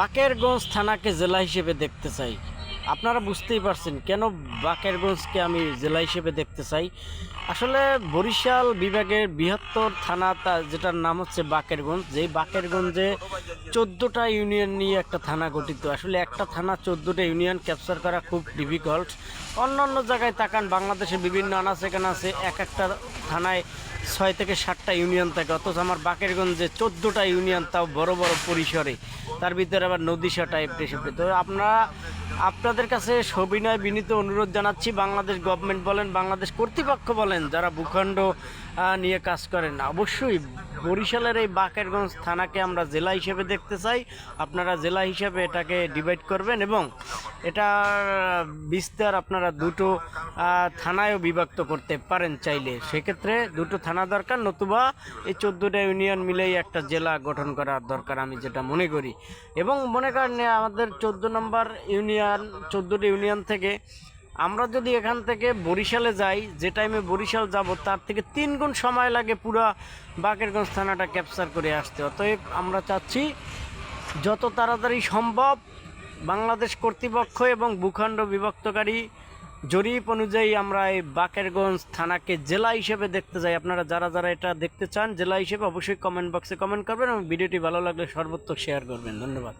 বাকেরগঞ্জ থানাকে জেলা হিসেবে দেখতে চাই। আপনারা বুঝতেই পারছেন কেন বাকেরগঞ্জকে আমি জেলা হিসেবে দেখতে চাই। আসলে বরিশাল বিভাগের বৃহত্তর থানা তা যেটার নাম হচ্ছে বাকেরগঞ্জ। যেই বাকেরগঞ্জে চোদ্দোটা ইউনিয়ন নিয়ে একটা থানা গঠিত। আসলে একটা থানা, চোদ্দোটা ইউনিয়ন ক্যাপচার করা খুব ডিফিকাল্ট। অন্য অন্য জায়গায় তাকান, বাংলাদেশে বিভিন্ন আনাচে কানাচে এক একটা থানায় ছয় থেকে সাতটা ইউনিয়ন থাকে। অথচ আমার বাকেরগঞ্জে চোদ্দোটা ইউনিয়ন তাও বড় বড় পরিসরে। তার ভিতরে আবার নদীশা টাইপ টেসে তো আপনারা, আপনাদের কাছে সবিনয় বিনীত অনুরোধ জানাচ্ছি, বাংলাদেশ গভর্নমেন্ট বলেন, বাংলাদেশ কর্তৃপক্ষ বলেন, যারা ভূখণ্ড নিয়ে কাজ করেন, অবশ্যই বরিশালের এই বাকেরগঞ্জ থানাকে আমরা জেলা হিসেবে দেখতে চাই। আপনারা জেলা হিসেবে এটাকে ডিভাইড করবেন এবং এটার বিস্তার আপনারা দুটো থানায়ও বিভক্ত করতে পারেন চাইলে। সেক্ষেত্রে দুটো থানা দরকার, নতুবা এই চোদ্দোটা ইউনিয়ন মিলেই একটা জেলা গঠন করা দরকার আমি যেটা মনে করি। এবং মনে করেন আমাদের চোদ্দ নম্বর ইউনিয়ন, চোদ্দোটা ইউনিয়ন থেকে আমরা যদি এখান থেকে বরিশালে যাই, যে টাইমে বরিশাল যাব, তার থেকে তিন গুণ সময় লাগে পুরো বাকেরগঞ্জ থানাটা ক্যাপচার করে আসতে। অতএব আমরা চাচ্ছি, যত তাড়াতাড়ি সম্ভব বাংলাদেশ কর্তৃপক্ষ এবং ভূখণ্ড বিভক্তকারী জরিপ অনুযায়ী আমরা এই বাকেরগঞ্জ থানাকে জেলা হিসেবে দেখতে যাই। আপনারা যারা যারা এটা দেখতে চান, জেলা হিসেবে অবশ্যই কমেন্ট বক্সে কমেন্ট করবেন এবং ভিডিওটি ভালো লাগলে সর্বোচ্চ শেয়ার করবেন। ধন্যবাদ।